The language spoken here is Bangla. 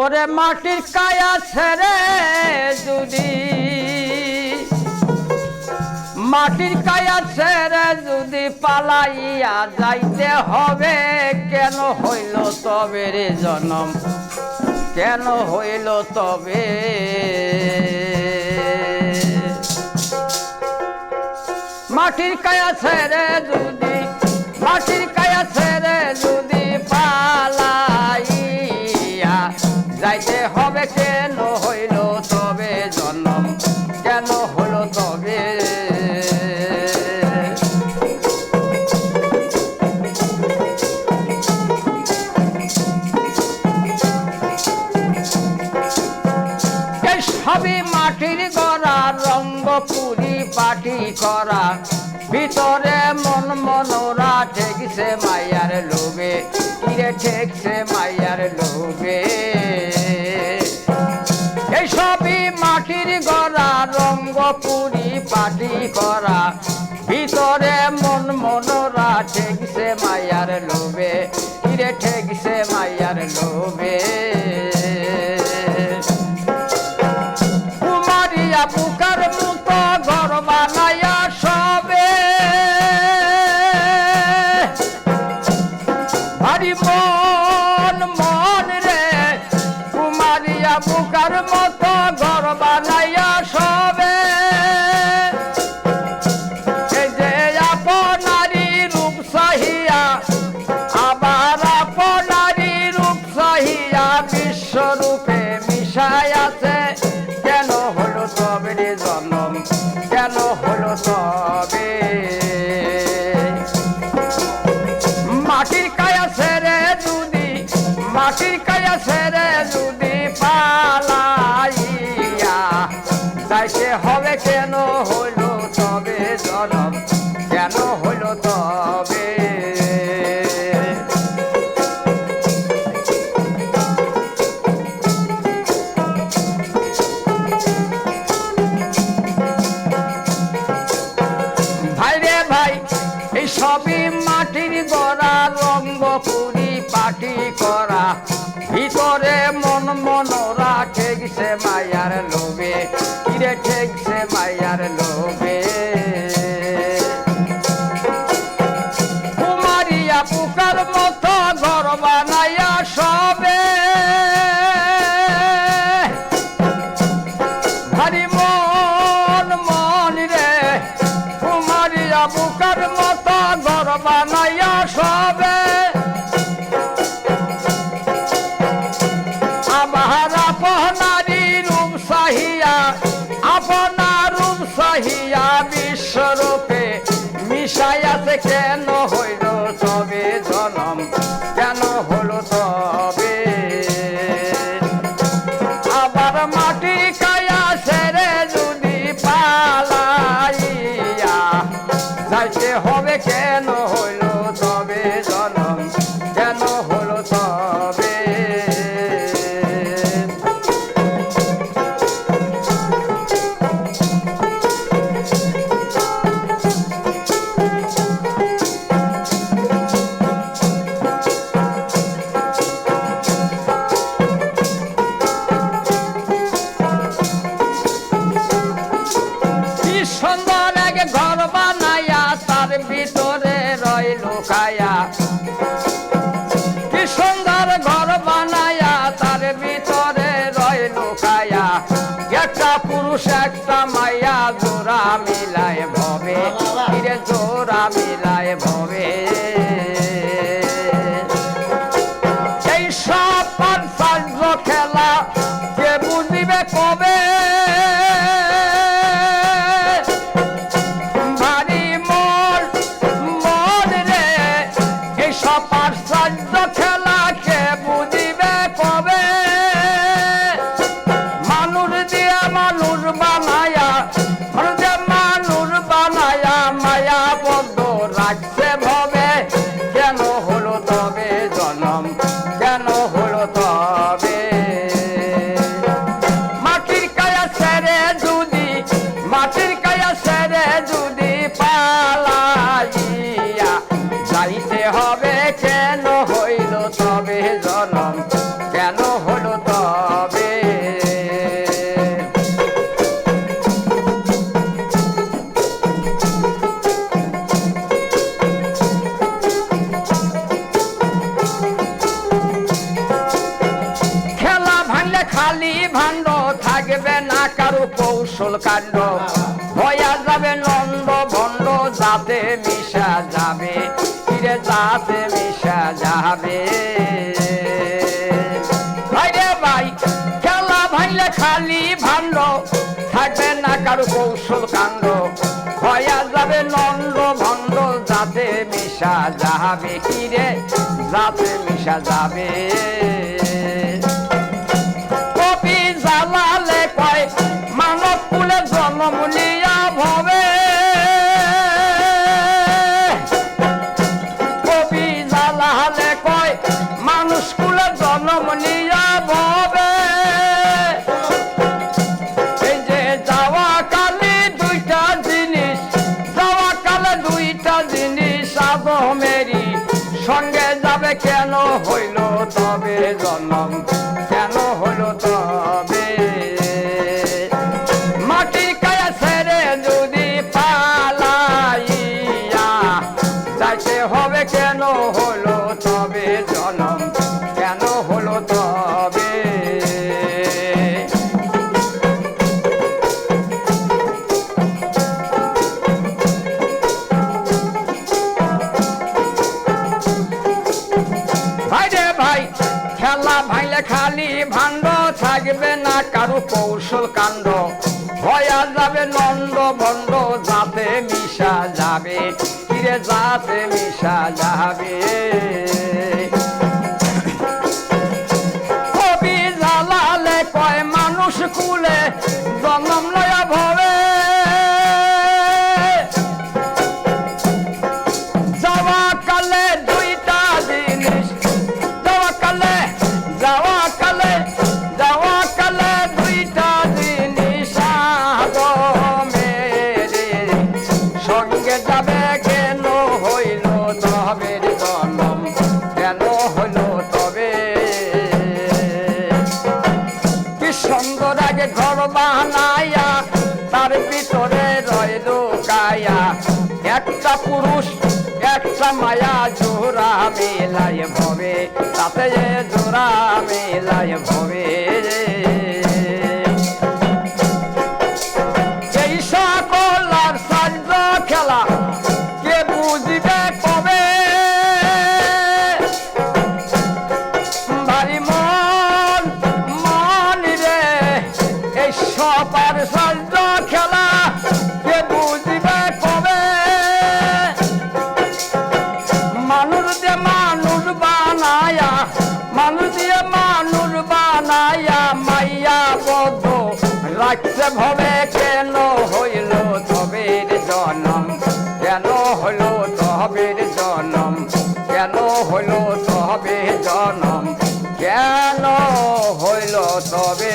ওরে মাটির কায়া ছেড়ে যদি মাটির কায়া ছেড়ে যদি পালাইয়া যাইতে হবে, কেন হইল তবে রে জনম? কেন হইল তবে? মাটির কায়া ছেড়ে যদি মাটির যাইতে হবে কেন হইল তবে জন্ম? কেন হইল তবে? সবই মাটির গড়া, রঙ্গ পুরি পাটি করা। ভিতরে মন মনোরা ঠেকছে মায়ার লোবে কিরে ঠেকছে এই সবই মাটির গড়া রঙ্গ পুরি পাটি করা। ভিতরে মন মনোরা ঠেকছে মায়ার লোভে কিরে ঠেকছে মায়ার লোভে। কুমারিয়া পুকার তবে মাটির কায়া সেরে যদি, মাটির কায়া সেরে যদি পালাইয়া, যাইতে হবে কেন হইল তবে জনম, কেন হইল তবে সবই মাটির গড়া, রঙ্গ পুরি পাটি করা। ভিতরে মন মনোরা ঠেকছে মায়ার লোভে। কিরে ঠেকছে মায়ার লোভে? কুমারিয়া পুকার মতো কেন হইল তবে জনম কেন হলো এক বানাইয়া তার ভিতরে রয় লুকায়া কি সুন্দর ঘর বানাইয়া তার ভিতরে রয় লুকায়া একটা পুরুষ, একটা মাইয়া, জোড়া মিলায় ভবে। ফিরে জোড়া মিলায় ভবে। এই সব খেলা কে বুঝিবে কবে কৌশল কাণ্ড। যাবে, নন্দ ভণ্ড যাতে মিশা যাবে, ফিরে যাতে মিশা যাবে। ভাই খেলা ভাইলে খালি ভাণ্ড, থাকবে না কারও কৌশল কাণ্ড। হইয়া যাবে, নন্দ ভণ্ড যাতে মিশা যাবে কিরে যাতে মিশা যাবে। লিয়া ভবে। কবি জালালে কয়, মানুষ কুলে জন্ম লিয়া ভবে। এই যে যাওয়া কালে দুইটা জিনিস, যাওয়া কালে দুইটা জিনিস আদমেরই সঙ্গে যাবে কেন হইল তবে জন্ম। হলো তবে জনম, কেন হলো তবে? ভাই খেলা ভাইলে খালি ভাণ্ড, থাকবে না কারও কৌশল কাণ্ড। হয়া যাবে নন্দ ভণ্ড, যাতে মিশা যাবে। কিরে যাতে মিশা যাবে কবি জালালে কয় মানুষ কুলে জন্ম লয়া ঘর বানাইয়া তার ভিতরে রয় কায়া। একটা পুরুষ, একটা মায়া, জোড়া মেলায় ভবে তাতে জোড়া মেলায় ভবে সবার সহ্য খেলা, কে বুঝবে কবে? মানুষ দিয়ে মানুষ বানায়া, মানুষ দিয়ে মানুষ বানায়া, মাইয়া বদ্ধ রাখছে ভবে কেন হইল তবের জনম? কেন হইল তবের জনম? কেন হইল তবে জনম? কেন হইল তবে